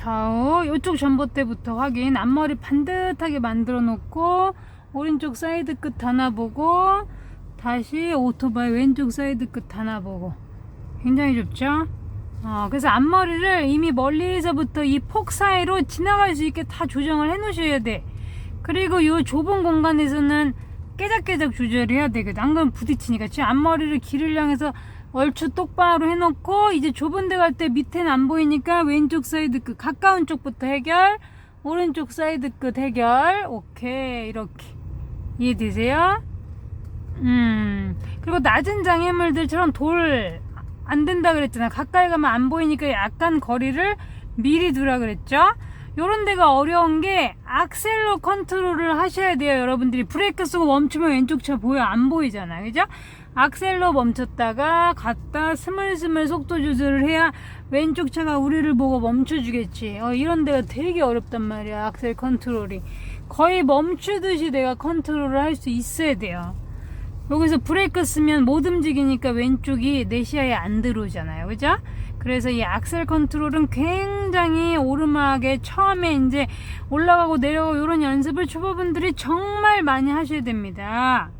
좌우 이쪽 전봇대부터 확인. 앞머리 반듯하게 만들어 놓고 오른쪽 사이드 끝 하나 보고 다시 오토바이 왼쪽 사이드 끝 하나 보고. 굉장히 좁죠? 어, 그래서 앞머리를 이미 멀리서부터 이 폭 사이로 지나갈 수 있게 다 조정을 해 놓으셔야 돼. 그리고 이 좁은 공간에서는 깨작깨작 조절해야 되거든. 안 그러면 부딪히니까. 지금 앞머리를 길을 향해서 얼추 똑바로 해놓고 이제 좁은 데 갈 때 밑에는 안 보이니까 왼쪽 사이드 끝 가까운 쪽부터 해결 오른쪽 사이드 끝 해결. 오케이. 이렇게. 이해되세요? 음. 그리고 낮은 장애물들처럼 돌 안 된다 그랬잖아. 가까이 가면 안 보이니까 약간 거리를 미리 두라 그랬죠? 요런 데가 어려운 게 악셀로 컨트롤을 하셔야 돼요 여러분들이. 브레이크 쓰고 멈추면 왼쪽 차 보여 안 보이잖아. 그죠 악셀로 멈췄다가 갔다 스물스물 속도 조절을 해야 왼쪽 차가 우리를 보고 멈춰주겠지 어, 이런 데가 되게 어렵단 말이야 악셀 컨트롤이 거의 멈추듯이 내가 컨트롤을 할 수 있어야 돼요 여기서 브레이크 쓰면 못 움직이니까 왼쪽이 내 시야에 안 들어오잖아요. 그죠? 그래서 이 악셀 컨트롤은 굉장히 오르막에 처음에 이제 올라가고 내려가고 이런 연습을 초보분들이 정말 많이 하셔야 됩니다.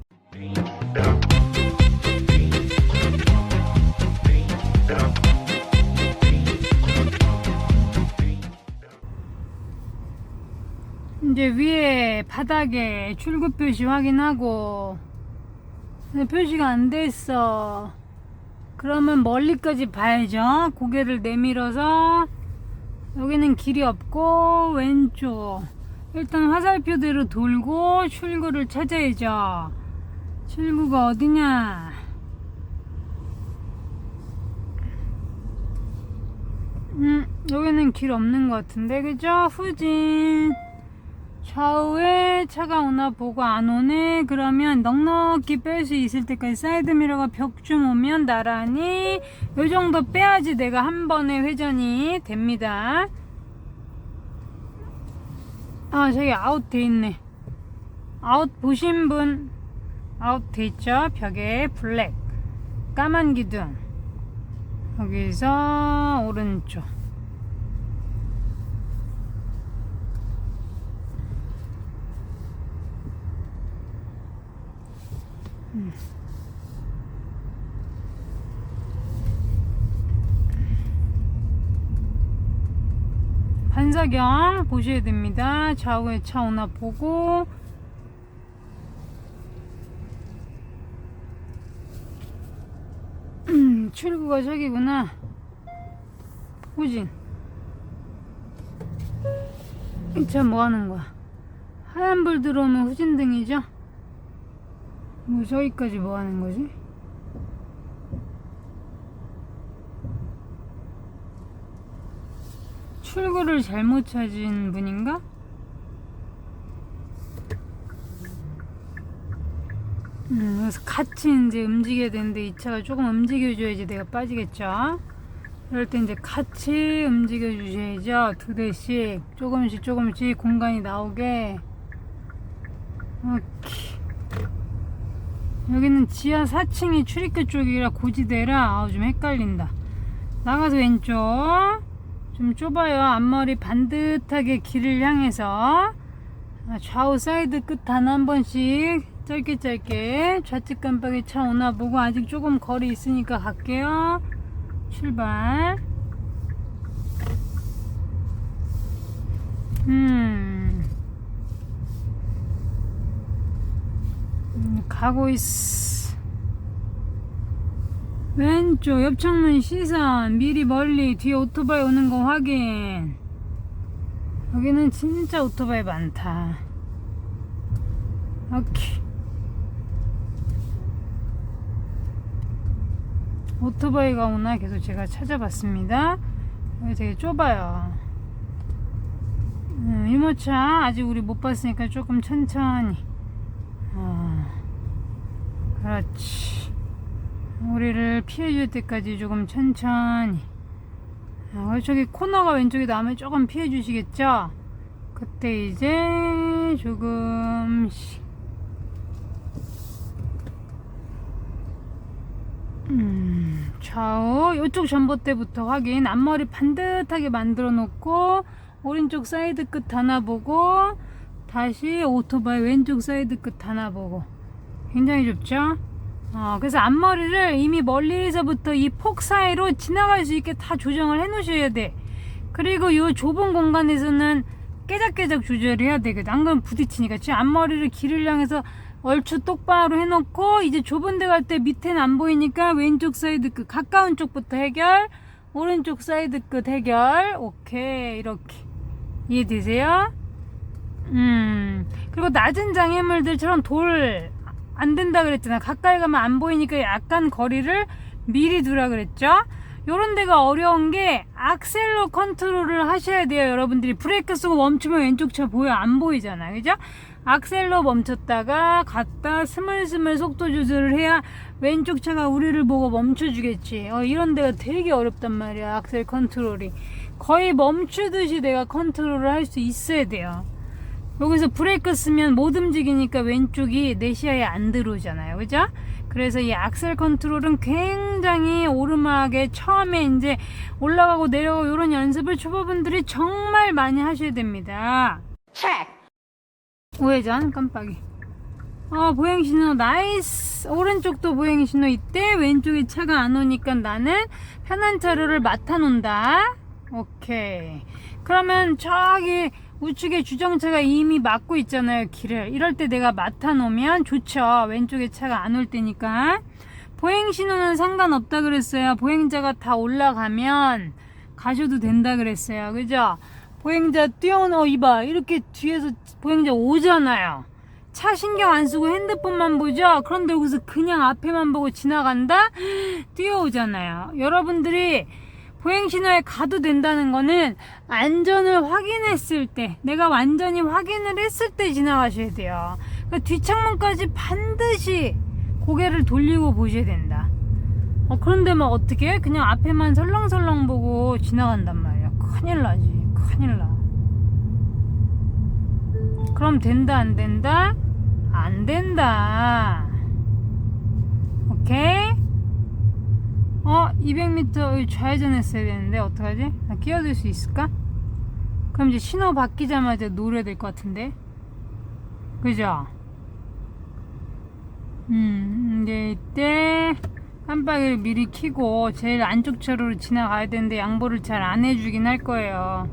이제 위에 바닥에 출구 표시 확인하고 네, 표시가 안 돼 있어. 그러면 멀리까지 봐야죠. 고개를 내밀어서 여기는 길이 없고 왼쪽. 일단 화살표대로 돌고 출구를 찾아야죠. 출구가 어디냐? 음, 여기는 길 없는 것 같은데, 그죠? 후진. 좌우에 차가 오나 보고 안 오네. 그러면 넉넉히 뺄 수 있을 때까지 사이드 미러가 벽 좀 오면 나란히 요 정도 빼야지 내가 한 번에 회전이 됩니다. 아 저기 아웃 돼 있네. 아웃 보신 분? 아웃 돼 있죠? 벽에 블랙. 까만 기둥. 여기서 오른쪽 반사경 보셔야 됩니다. 좌우에 차 오나 보고 음, 출구가 저기구나. 후진. 이 차 뭐 하는 거야? 하얀 불 들어오면 후진등이죠? 뭐 저기까지 뭐 하는 거지? 출구를 잘못 찾은 분인가? 음, 그래서 같이 이제 움직여야 되는데 이 차가 조금 움직여줘야지 내가 빠지겠죠? 그럴 때 이제 같이 움직여 주셔야죠. 두 대씩 조금씩 조금씩 공간이 나오게. 오케이. 여기는 지하 4층이 출입구 쪽이라 고지대라 아우 좀 헷갈린다. 나가서 왼쪽. 좀 좁아요. 앞머리 반듯하게 길을 향해서 아, 좌우 사이드 끝단 한 번씩 짧게 짧게 좌측 깜빡이 차 오나 보고 아직 조금 거리 있으니까 갈게요. 출발. 음. 음, 가고 있어. 왼쪽 옆 창문 시선 미리 멀리 뒤에 오토바이 오는 거 확인. 여기는 진짜 오토바이 많다. 오케이. 오토바이가 오나 계속 제가 찾아봤습니다. 여기 되게 좁아요. 음, 유모차 아직 우리 못 봤으니까 조금 천천히. 어, 그렇지. 우리를 피해줄 때까지 조금 천천히. 아, 저기 코너가 왼쪽에 나면 조금 피해 주시겠죠? 그때 이제 조금씩 음, 좌우 이쪽 전봇대부터 확인. 앞머리 반듯하게 만들어 놓고 오른쪽 사이드 끝 하나 보고 다시 오토바이 왼쪽 사이드 끝 하나 보고 굉장히 좁죠? 어, 그래서 앞머리를 이미 멀리서부터 이 폭 사이로 지나갈 수 있게 다 조정을 해 놓으셔야 돼. 그리고 이 좁은 공간에서는 깨작깨작 조절을 해야 되거든. 안 그러면 부딪히니까. 지금 앞머리를 길을 향해서 얼추 똑바로 해놓고 이제 좁은 데 갈 때 밑에는 안 보이니까 왼쪽 사이드 끝 가까운 쪽부터 해결 오른쪽 사이드 끝 해결. 오케이. 이렇게. 이해되세요? 음. 그리고 낮은 장애물들처럼 돌 안 된다 그랬잖아. 가까이 가면 안 보이니까 약간 거리를 미리 두라 그랬죠? 요런 데가 어려운 게 악셀로 컨트롤을 하셔야 돼요 여러분들이. 브레이크 쓰고 멈추면 왼쪽 차 보여 안 보이잖아. 그죠? 악셀로 멈췄다가 갔다 스물스물 속도 조절을 해야 왼쪽 차가 우리를 보고 멈춰주겠지. 어, 이런 데가 되게 어렵단 말이야 악셀 컨트롤이. 거의 멈추듯이 내가 컨트롤을 할 수 있어야 돼요 여기서 브레이크 쓰면 못 움직이니까 왼쪽이 내 시야에 안 들어오잖아요. 그죠? 그래서 이 악셀 컨트롤은 굉장히 오르막에 처음에 이제 올라가고 내려가고 이런 연습을 초보분들이 정말 많이 하셔야 됩니다. 우회전 깜빡이. 어, 보행 신호 나이스. 오른쪽도 보행 신호 이때 왼쪽에 차가 안 오니까 나는 편한 차로를 맡아 놓는다. 오케이. 그러면 저기 우측에 주정차가 이미 막고 있잖아요 길을. 이럴 때 내가 맡아 놓으면 좋죠. 왼쪽에 차가 안 올 때니까. 보행신호는 상관없다 그랬어요. 보행자가 다 올라가면 가셔도 된다 그랬어요. 그죠? 보행자 뛰어오는 어 이봐. 이렇게 뒤에서 보행자 오잖아요. 차 신경 안 쓰고 핸드폰만 보죠? 그런데 여기서 그냥 앞에만 보고 지나간다? 뛰어오잖아요. 여러분들이 보행신호에 가도 된다는 거는 안전을 확인했을 때 내가 완전히 확인을 했을 때 지나가셔야 돼요. 그 뒷창문까지 반드시 고개를 돌리고 보셔야 된다. 어, 그런데 막 어떻게 그냥 앞에만 설렁설렁 보고 지나간단 말이야. 큰일 나지. 큰일 나. 그럼 된다 안 된다? 안 된다. 오케이 어 200m 좌회전 했어야 되는데 어떡하지? 나 끼어들 수 있을까? 그럼 이제 신호 바뀌자마자 노려야 될 것 같은데 그죠? 음 이제 이때 깜빡이를 미리 켜고 제일 안쪽 차로로 지나가야 되는데 양보를 잘 안 해주긴 할 거예요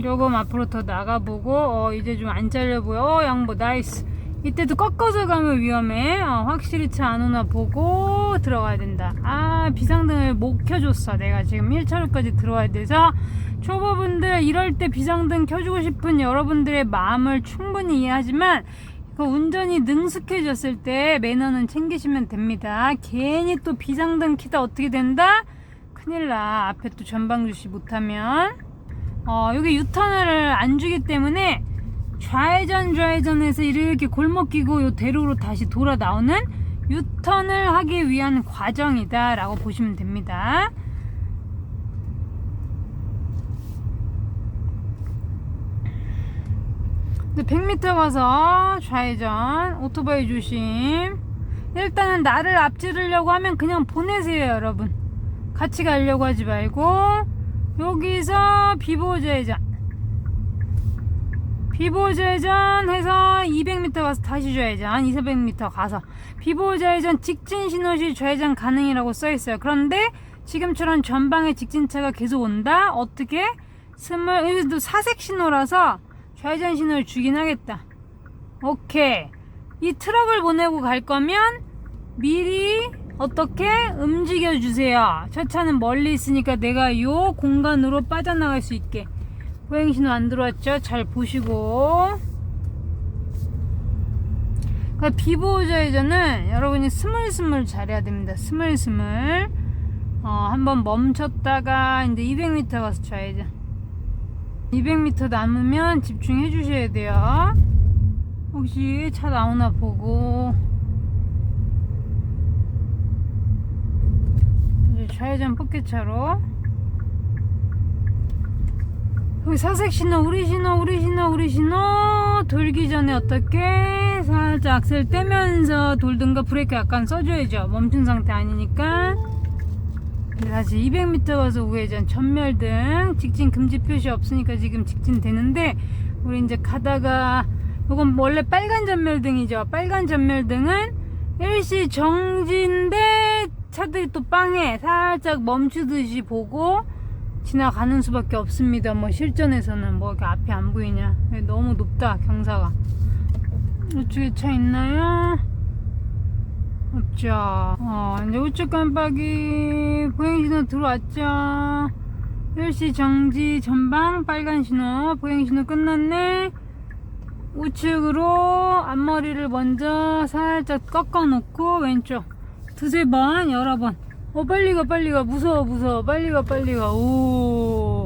조금 앞으로 더 나가보고 어 이제 좀 안 잘려 보여 어 양보 나이스 이때도 꺾어서 가면 위험해. 어, 확실히 차 안 오나 보고 들어가야 된다. 아 비상등을 못 켜줬어. 내가 지금 1차로까지 들어와야 돼서. 초보분들 이럴 때 비상등 켜주고 싶은 여러분들의 마음을 충분히 이해하지만 그 운전이 능숙해졌을 때 매너는 챙기시면 됩니다. 괜히 또 비상등 키다 어떻게 된다? 큰일 나. 앞에 또 전방 주시 못하면. 어 여기 유턴을 안 주기 때문에 좌회전 좌회전에서 이렇게 골목 끼고 요 대로로 다시 돌아 나오는 유턴을 하기 위한 과정이다 라고 보시면 됩니다. 근데 100m 가서 좌회전 오토바이 조심. 일단은 나를 앞지르려고 하면 그냥 보내세요 여러분. 같이 가려고 하지 말고 여기서 비보 좌회전 비보 좌회전 해서 200m 가서 다시 좌회전 2, 400m 가서 비보 좌회전 직진 신호 시 좌회전 가능이라고 써 있어요. 그런데 지금처럼 전방에 직진차가 계속 온다. 어떻게? 스물 여기도 사색 신호라서 좌회전 신호를 주긴 하겠다. 오케이. 이 트럭을 보내고 갈 거면 미리 어떻게 움직여 주세요. 저 차는 멀리 있으니까 내가 요 공간으로 빠져나갈 수 있게. 보행신호 안 들어왔죠? 잘 보시고. 그 비보호 좌회전은 여러분이 스물스물 잘해야 됩니다. 스물스물. 어, 한번 멈췄다가 이제 200m 가서 좌회전. 200m 남으면 집중해 주셔야 돼요. 혹시 차 나오나 보고. 이제 좌회전 포켓차로 사색 신호, 우리 신호, 우리 신호, 우리 신호. 돌기 전에 어떻게 살짝 악셀 떼면서 돌든가 브레이크 약간 써줘야죠. 멈춘 상태 아니니까. 다시 200m 가서 우회전 전멸등 직진 금지 표시 없으니까 지금 직진 되는데 우리 이제 가다가 이건 원래 빨간 전멸등이죠. 빨간 전멸등은 일시 정지인데 차들이 또 빵에 살짝 멈추듯이 보고 지나가는 수밖에 없습니다 뭐 실전에서는 뭐 이렇게 앞이 안 보이냐 너무 높다 경사가 우측에 차 있나요? 없죠. 어, 이제 우측 깜빡이 보행신호 들어왔죠. 일시 정지 전방 빨간 신호 보행신호 끝났네. 우측으로 앞머리를 먼저 살짝 꺾어 놓고 왼쪽 두세 번 여러 번. 어 빨리 가 빨리 가 무서워 무서워 빨리 가 빨리 가. 오.